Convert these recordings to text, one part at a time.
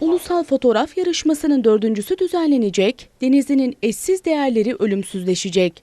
Ulusal fotoğraf yarışmasının dördüncüsü düzenlenecek, Denizli'nin eşsiz değerleri ölümsüzleşecek.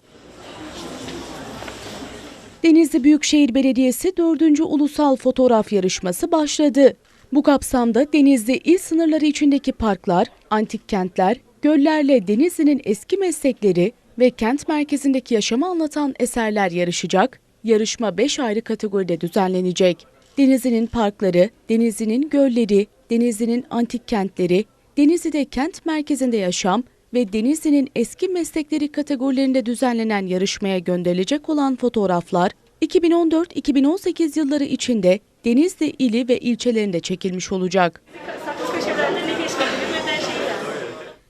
Denizli Büyükşehir Belediyesi 4. Ulusal Fotoğraf Yarışması başladı. Bu kapsamda Denizli il sınırları içindeki parklar, antik kentler, göllerle Denizli'nin eski meslekleri ve kent merkezindeki yaşamı anlatan eserler yarışacak. Yarışma 5 ayrı kategoride düzenlenecek. Denizli'nin parkları, Denizli'nin gölleri, Denizli'nin antik kentleri, Denizli'de kent merkezinde yaşam ve Denizli'nin eski meslekleri kategorilerinde düzenlenen yarışmaya gönderilecek olan fotoğraflar 2014-2018 yılları içinde Denizli ili ve ilçelerinde çekilmiş olacak. Şey.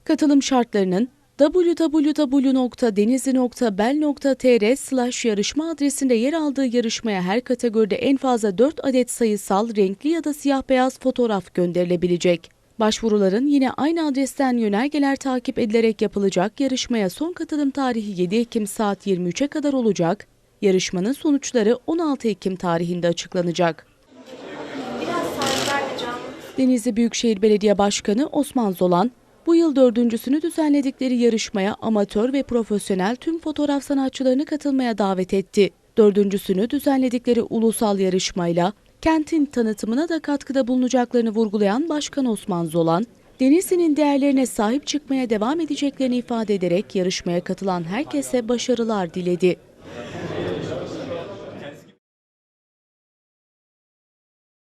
Katılım şartlarının www.denizli.bel.tr slash yarışma adresinde yer aldığı yarışmaya her kategoride en fazla 4 adet sayısal, renkli ya da siyah beyaz fotoğraf gönderilebilecek. Başvuruların yine aynı adresten yönergeler takip edilerek yapılacak yarışmaya son katılım tarihi 7 Ekim saat 23'e kadar olacak. Yarışmanın sonuçları 16 Ekim tarihinde açıklanacak. Denizli Büyükşehir Belediye Başkanı Osman Zolan, bu yıl dördüncüsünü düzenledikleri yarışmaya amatör ve profesyonel tüm fotoğraf sanatçılarını katılmaya davet etti. Dördüncüsünü düzenledikleri ulusal yarışmayla kentin tanıtımına da katkıda bulunacaklarını vurgulayan Başkan Osman Zolan, Denizli'nin değerlerine sahip çıkmaya devam edeceklerini ifade ederek yarışmaya katılan herkese başarılar diledi.